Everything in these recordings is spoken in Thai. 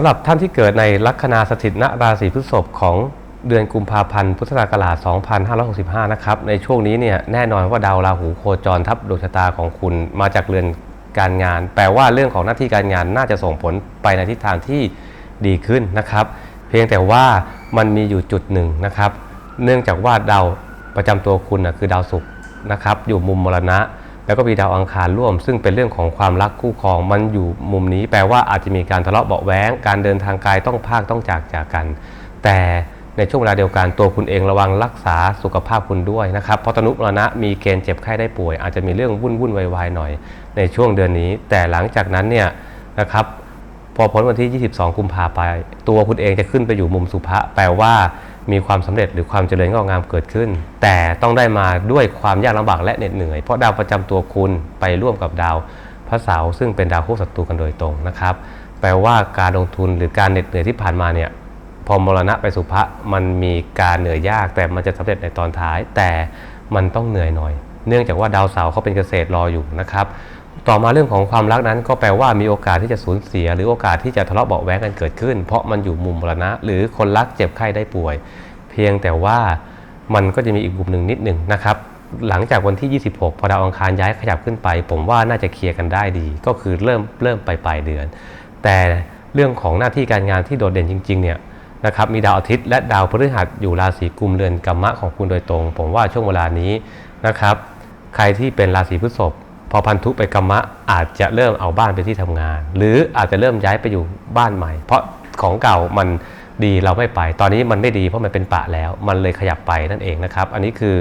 ำหรับท่านที่เกิดในลัคนาสถิตณราศีพฤษภของเดือนกุมภาพันธ์พุทธศักราช 2565 นะครับ ในช่วงนี้เนี่ยแน่นอนว่าดาวราหูโคจรทับดวงชะตาของคุณมาจากเรือนการงาน แปลว่าเรื่องของหน้าที่การงานน่าจะส่งผลไปในทิศทางที่ดีขึ้นนะครับ เพียงแต่ว่ามันมีอยู่จุดหนึ่งนะครับ เนื่องจากว่าดาวประจำตัวคุณนะคือดาวศุกร์นะครับ อยู่มุมมรณะ แล้วก็มีดาวอังคารร่วม ซึ่งเป็นเรื่องของความรักคู่ครองมันอยู่มุมนี้ แปลว่าอาจจะมีการทะเลาะเบาะแว้งการเดินทางไกลต้องพากต้องจากจากกัน แต่ในช่วงเวลาเดียวกันตัวคุณเองระวังรักษาสุขภาพคุณด้วยนะครับเพราะตนุมรณะมีเกณฑ์เจ็บไข้ได้ป่วย อาจจะมีเรื่องวุ่นวุ่นวายๆหน่อย ในช่วงเดือนนี้ แต่หลังจากนั้นเนี่ยนะครับพอพ้นวันที่ 22 กุมภาไป ตัวคุณเองจะขึ้นไปอยู่มุมสุภะแปลว่า มีความสำเร็จหรือความเจริญงอกงามเกิดขึ้น แต่ต้องได้มาด้วยความยากลำบากและเหน็ดเหนื่อย เพราะดาวประจำตัวคุณไปร่วมกับดาวพระเสาร์ซึ่งเป็นดาวคู่ศัตรูกันโดยตรงนะครับ แปลว่าการลงทุนหรือการเหน็ดเหนื่อยที่ผ่านมาเนี่ยพอมรณะไปสุภะมันมีการเหนื่อยยาก แต่มันจะสำเร็จในตอนท้าย แต่มันต้องเหนื่อยหน่อย เนื่องจากว่าดาวเสาร์เขาเป็นเกษตรรออยู่นะครับ ต่อมาเรื่องของความรักนั้นก็แปลว่ามีโอกาสที่จะสูญเสีย หรือโอกาสที่จะทะเลาะเบาะแว้งกันเกิดขึ้น เพราะมันอยู่มุมมรณะ หรือคนรักเจ็บไข้ได้ป่วย เพียงแต่ว่ามันก็จะมีอีกมุมหนึ่งนิดหนึ่งนะครับหลังจากวันที่ 26 พอดาวอังคารย้ายขยับขึ้นไป ผมว่าน่าจะเคลียร์กันได้ดี ก็คือเริ่มเริ่มไปปลายเดือน แต่เรื่องของหน้าที่การงานที่โดดเด่นจริง ๆ เนี่ยนะครับมีดาวอาทิตย์และดาวพฤหัสอยู่ราศีกุมเรือนกัมมะของคุณโดยตรง ผมว่าช่วงเวลานี้นะครับ ใครที่เป็นราศีพฤษภ พอพันธุไปกัมมะอาจจะเริ่มเอาบ้านไปที่ทำงาน หรืออาจจะเริ่มย้ายไปอยู่บ้านใหม่ เพราะของเก่ามันดีเราไม่ไป ตอนนี้มันไม่ดีเพราะมันเป็นปะแล้ว มันเลยขยับไปนั่นเองนะครับ อันนี้คือ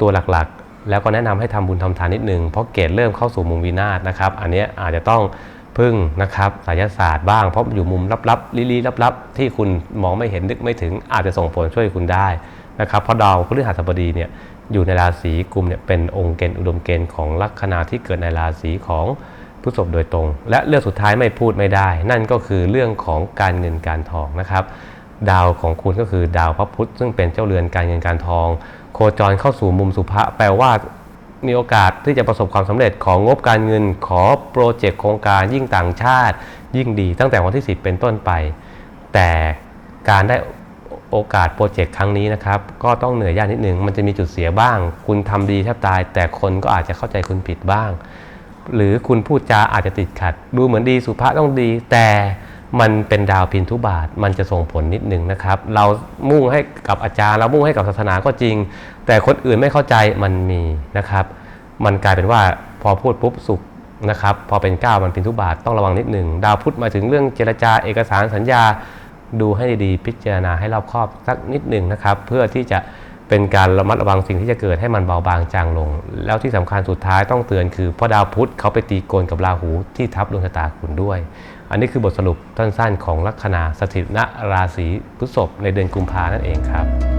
ตัวหลักๆ แล้วก็แนะนำให้ทำบุญทำทานนิดนึง เพราะเกณฑ์เริ่มเข้าสู่มุมวินาศนะครับ อันนี้อาจจะต้องพึ่งนะครับสายศาสตร์บ้าง เพราะอยู่มุมลับๆลี้ๆลับๆ ที่คุณมองไม่เห็นนึกไม่ถึงอาจจะส่งผลช่วยคุณได้นะครับเพราะดาวพฤหัสบดีเนี่ย อยู่ในราศีกุมเนี่ยเป็นองค์เกณฑ์อุดมเกณฑ์ของลัคนาที่เกิดในราศีของพฤษภโดยตรง และเรื่องสุดท้ายไม่พูดไม่ได้ นั่นก็คือเรื่องของการเงินการทองนะครับดาวของคุณก็คือดาวพระพุธซึ่งเป็นเจ้าเรือนการเงินการทอง โคจรเข้าสู่มุมสุภะแปลว่ามีโอกาสที่จะประสบความสำเร็จของงบการเงินขอโปรเจกต์โครงการยิ่งต่างชาติ ยิ่งดีตั้งแต่วันที่ 10 เป็นต้นไป แต่การได้ โอกาสโปรเจกต์ครั้งนี้นะครับ ก็ต้องเหนื่อยยากนิดหนึ่งมันจะมีจุดเสียบ้าง คุณทำดีแทบตาย แต่คนก็อาจจะเข้าใจคุณผิดบ้าง หรือคุณพูดจาอาจจะติดขัด ดูเหมือนดีสุภาพต้องดี แต่มันเป็นดาวพินทุบาท มันจะส่งผลนิดหนึ่งนะครับ เรามุ่งให้กับอาจารย์ เรามุ่งให้กับศาสนาก็จริง แต่คนอื่นไม่เข้าใจมันมีนะครับ มันกลายเป็นว่าพอพูดปุ๊บสุขนะครับ พอเป็นก้าวมันพินทุบาทต้องระวังนิดหนึ่ง ดาวพุธมาถึงเรื่องเจรจาเอกสารสัญญา ดูให้ดีๆพิจารณาให้รอบคอบสักนิดหนึ่งนะครับ เพื่อที่จะเป็นการระมัดระวังสิ่งที่จะเกิดให้มันเบาบางจางลง แล้วที่สำคัญสุดท้ายต้องเตือนคือพระดาวพุธเขาไปตีโกนกับราหูที่ทับดวงชะตาคุณด้วย อันนี้คือบทสรุปสั้นๆ ของลัคนาสถิตณราศีพฤษภในเดือนกุมภานั่นเองครับ